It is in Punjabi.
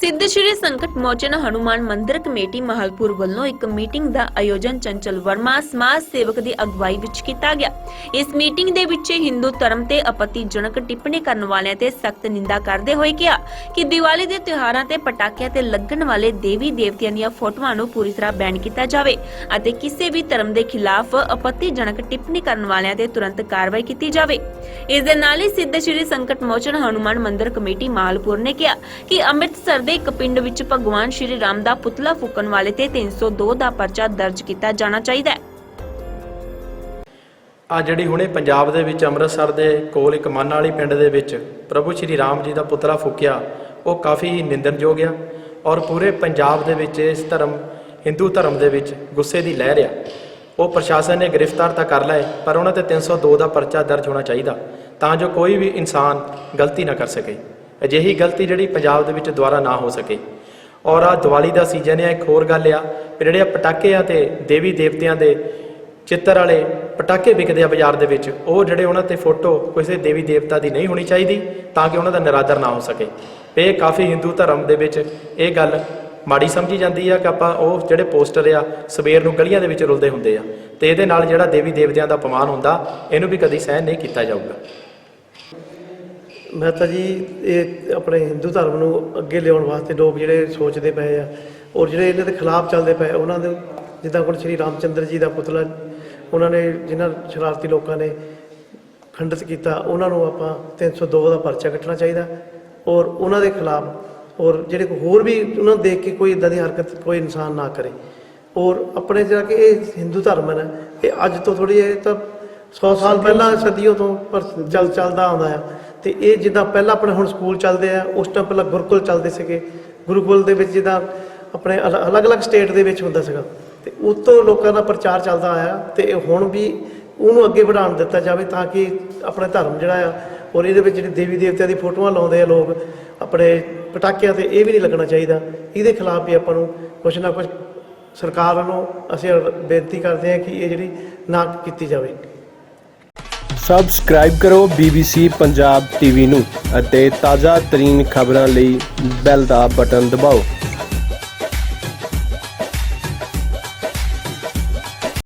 ਸਿੱਧ ਸ਼੍ਰੀ ਸੰਕਟ ਮੋਚਨ ਹਨੂਮਾਨ ਮੰਦਿਰ ਕਮੇਟੀ ਮਹਲਪੁਰ ਵੱਲੋਂ ਇੱਕ ਮੀਟਿੰਗ ਦਾ ਆਯੋਜਨ ਚੰਚਲ ਵਰਮਾ ਸਮਾਜ ਸੇਵਕ ਦੀ ਅਗਵਾਈ ਵਿੱਚ ਕੀਤਾ ਗਿਆ। ਇਸ ਮੀਟਿੰਗ ਦੇ ਵਿੱਚ ਹਿੰਦੂ ਧਰਮ ਤੇ ਆਪੱਤੀਜਨਕ ਟਿੱਪਣੀ ਕਰਨ ਵਾਲਿਆਂ ਤੇ ਸਖਤ ਨਿੰਦਾ ਕਰਦੇ ਹੋਏ ਕਿਹਾ ਕਿ ਦੀਵਾਲੀ ਦੇ ਤਿਉਹਾਰਾਂ ਤੇ ਪਟਾਕਿਆਂ ਤੇ ਲੱਗਣ ਵਾਲੇ ਦੇਵੀ ਦੇਵਤਿਆਂ ਦੀਆਂ ਫੋਟੋਆਂ ਨੂੰ ਪੂਰੀ ਤਰ੍ਹਾਂ ਬੈਨ ਕੀਤਾ ਜਾਵੇ ਅਤੇ ਕਿਸੇ ਵੀ ਧਰਮ ਦੇ ਖਿਲਾਫ ਆਪੱਤੀਜਨਕ ਟਿੱਪਣੀ ਕਰਨ ਵਾਲਿਆਂ ਤੇ ਤੁਰੰਤ ਕਾਰਵਾਈ ਕੀਤੀ ਜਾਵੇ। ਇਸ ਦੇ ਨਾਲ ਹੀ ਸਿੱਧ ਸ਼੍ਰੀ ਸੰਕਟ ਮੋਚਨ ਹਨੂਮਾਨ ਮੰਦਿਰ ਕਮੇਟੀ ਮਾਲਪੁਰ ਨੇ ਕਿਹਾ ਕਿ ਅੰਮ੍ਰਿਤਸਰ ਦੇ ਇੱਕ ਪਿੰਡ ਵਿੱਚ ਭਗਵਾਨ ਸ਼੍ਰੀ ਰਾਮ ਦਾ ਪੁਤਲਾ ਫੂਕਣ ਵਾਲੇ ਤੇ 302 ਦਾ ਪਰਚਾ ਦਰਜ ਕੀਤਾ ਜਾਣਾ ਚਾਹੀਦਾ ਹੈ। ਆ ਜਿਹੜੀ ਹੁਣੇ ਪੰਜਾਬ ਦੇ ਵਿੱਚ ਅੰਮ੍ਰਿਤਸਰ ਦੇ ਕੋਲ ਇੱਕ ਮਨ ਵਾਲੀ ਪਿੰਡ ਦੇ ਵਿੱਚ ਪ੍ਰਭੂ ਸ਼੍ਰੀ ਰਾਮ ਜੀ ਦਾ ਪੁਤਲਾ ਫੂਕਿਆ, ਉਹ ਕਾਫੀ ਨਿੰਦਣਯੋਗ ਆ ਔਰ ਪੂਰੇ ਪੰਜਾਬ ਦੇ ਵਿੱਚ ਇਸ ਧਰਮ, ਹਿੰਦੂ ਧਰਮ ਦੇ ਵਿੱਚ ਗੁੱਸੇ ਦੀ ਲਹਿਰ ਆ। ਉਹ ਪ੍ਰਸ਼ਾਸਨ ਨੇ ਗ੍ਰਿਫਤਾਰ ਤਾਂ ਕਰ ਲਏ, ਪਰ ਉਹਨਾਂ ਤੇ 302 ਦਾ ਪਰਚਾ ਦਰਜ ਹੋਣਾ ਚਾਹੀਦਾ, ਤਾਂ ਜੋ ਕੋਈ ਵੀ ਇਨਸਾਨ ਗਲਤੀ ਨਾ ਕਰ ਸਕੇ। ਅਜਿਹੀ ਗਲਤੀ ਜਿਹੜੀ ਪੰਜਾਬ ਦੇ ਵਿੱਚ ਦੁਬਾਰਾ ਨਾ ਹੋ ਸਕੇ। ਔਰ ਆ ਦੀਵਾਲੀ ਦਾ ਸੀਜ਼ਨ ਹੈ, ਇੱਕ ਹੋਰ ਗੱਲ ਆ ਵੀ ਜਿਹੜੇ ਆ ਪਟਾਕੇ ਆ ਤੇ ਦੇਵੀ ਦੇਵਤਿਆਂ ਦੇ ਚਿੱਤਰ ਵਾਲੇ ਪਟਾਕੇ ਵਿਕਦੇ ਆ ਬਾਜ਼ਾਰ ਦੇ ਵਿੱਚ, ਉਹ ਜਿਹੜੇ ਉਹਨਾਂ ਤੇ ਫੋਟੋ ਕਿਸੇ ਦੇਵੀ ਦੇਵਤਾ ਦੀ ਨਹੀਂ ਹੋਣੀ ਚਾਹੀਦੀ ਤਾਂ ਕਿ ਉਹਨਾਂ ਦਾ ਨਿਰਾਦਰ ਨਾ ਹੋ ਸਕੇ। ਇਹ ਕਾਫੀ ਹਿੰਦੂ ਧਰਮ ਦੇ ਵਿੱਚ ਇਹ ਗੱਲ ਮਾੜੀ ਸਮਝੀ ਜਾਂਦੀ ਆ ਕਿ ਆਪਾਂ ਉਹ ਜਿਹੜੇ ਪੋਸਟਰ ਆ, ਸਵੇਰ ਨੂੰ ਗਲੀਆਂ ਦੇ ਵਿੱਚ ਰੁਲਦੇ ਹੁੰਦੇ ਆ। ਤੇ ਇਹਦੇ ਨਾਲ ਜਿਹੜਾ ਦੇਵੀ ਦੇਵਤਿਆਂ ਦਾ ਅਪਮਾਨ ਹੁੰਦਾ, ਇਹਨੂੰ ਵੀ ਕਦੀ ਸਹਿਨ ਨਹੀਂ ਕੀਤਾ ਜਾਊਗਾ। ਮੈਂ ਤਾਂ ਜੀ ਇਹ ਆਪਣੇ ਹਿੰਦੂ ਧਰਮ ਨੂੰ ਅੱਗੇ ਲਿਆਉਣ ਵਾਸਤੇ ਲੋਕ ਜਿਹੜੇ ਸੋਚਦੇ ਪਏ ਆ, ਔਰ ਜਿਹੜੇ ਇਹਨਾਂ ਦੇ ਖਿਲਾਫ ਚੱਲਦੇ ਪਏ ਉਹਨਾਂ ਦੇ ਜਿੱਦਾਂ ਹੁਣ ਸ਼੍ਰੀ ਰਾਮਚੰਦਰ ਜੀ ਦਾ ਪੁਤਲਾ, ਉਹਨਾਂ ਨੇ ਜਿਨ੍ਹਾਂ ਸ਼ਰਾਰਤੀ ਲੋਕਾਂ ਨੇ ਖੰਡਿਤ ਕੀਤਾ, ਉਹਨਾਂ ਨੂੰ ਆਪਾਂ 302 ਦਾ ਪਰਚਾ ਕੱਟਣਾ ਚਾਹੀਦਾ, ਔਰ ਉਹਨਾਂ ਦੇ ਖਿਲਾਫ, ਔਰ ਜਿਹੜੇ ਹੋਰ ਵੀ ਉਹਨਾਂ ਨੂੰ ਦੇਖ ਕੇ ਕੋਈ ਇਦਾਂ ਦੀ ਹਰਕਤ ਕੋਈ ਇਨਸਾਨ ਨਾ ਕਰੇ। ਔਰ ਆਪਣੇ ਜਿਹੜਾ ਕਿ ਇਹ ਹਿੰਦੂ ਧਰਮ ਹੈ ਨਾ, ਇਹ ਅੱਜ ਤੋਂ ਥੋੜੀ ਇਹ ਤਾਂ 100 ਸਾਲ ਪਹਿਲਾਂ ਸਦੀਆਂ ਤੋਂ ਪਰ ਚੱਲ, ਚੱਲਦਾ ਆਉਂਦਾ ਆ। ਤੇ ਇਹ ਜਿੱਦਾਂ ਪਹਿਲਾਂ ਆਪਣੇ ਹੁਣ ਸਕੂਲ ਚੱਲਦੇ ਆ, ਉਸ ਟਾਈਮ ਪਹਿਲਾਂ ਗੁਰਕੁਲ ਚੱਲਦੇ ਸੀਗੇ। ਗੁਰੂਕੁਲ ਦੇ ਵਿੱਚ ਜਿੱਦਾਂ ਆਪਣੇ ਅਲ- ਅਲੱਗ-ਅਲੱਗ ਸਟੇਟ ਦੇ ਵਿੱਚ ਹੁੰਦਾ ਸੀਗਾ। ਤੇ ਉਸ ਤੋਂ ਲੋਕਾਂ ਦਾ ਪ੍ਰਚਾਰ ਚੱਲਦਾ ਆਇਆ ਤੇ ਇਹ ਹੁਣ ਵੀ ਉਹਨੂੰ ਅੱਗੇ ਵਧਾਉਣ ਦਿੱਤਾ ਜਾਵੇ ਤਾਂ ਕਿ ਆਪਣੇ ਧਰਮ ਜਿਹੜਾ ਆ, ਔਰ ਇਹਦੇ ਵਿੱਚ ਜਿਹੜੀ ਦੇਵੀ ਦੇਵਤਿਆਂ ਦੀ ਫੋਟੋਆਂ ਲਾਉਂਦੇ ਆ ਲੋਕ, ਆਪਣੇ ਪਟਾਕਿਆਂ ਤੇ ਇਹ ਵੀ ਨਹੀਂ ਲੱਗਣਾ ਚਾਹੀਦਾ। ਇਹਦੇ ਖਿਲਾਫ ਵੀ ਆਪਾਂ ਨੂੰ ਕੁਝ ਨਾ ਕੁਝ ਸਰਕਾਰ ਵੱਲੋਂ ਅਸੀਂ ਬੇਨਤੀ ਕਰਦੇ ਹਾਂ ਕਿ ਇਹ ਜਿਹੜੀ ਨਾ ਕੀਤੀ ਜਾਵੇ। ਸਬਸਕ੍ਰਾਈਬ ਕਰੋ BBC ਪੰਜਾਬ ਟੀਵੀ ਨੂੰ ਅਤੇ ਤਾਜ਼ਾ ਤਰੀਨ ਖਬਰਾਂ ਲਈ ਬੈਲ ਦਾ ਬਟਨ ਦਬਾਓ।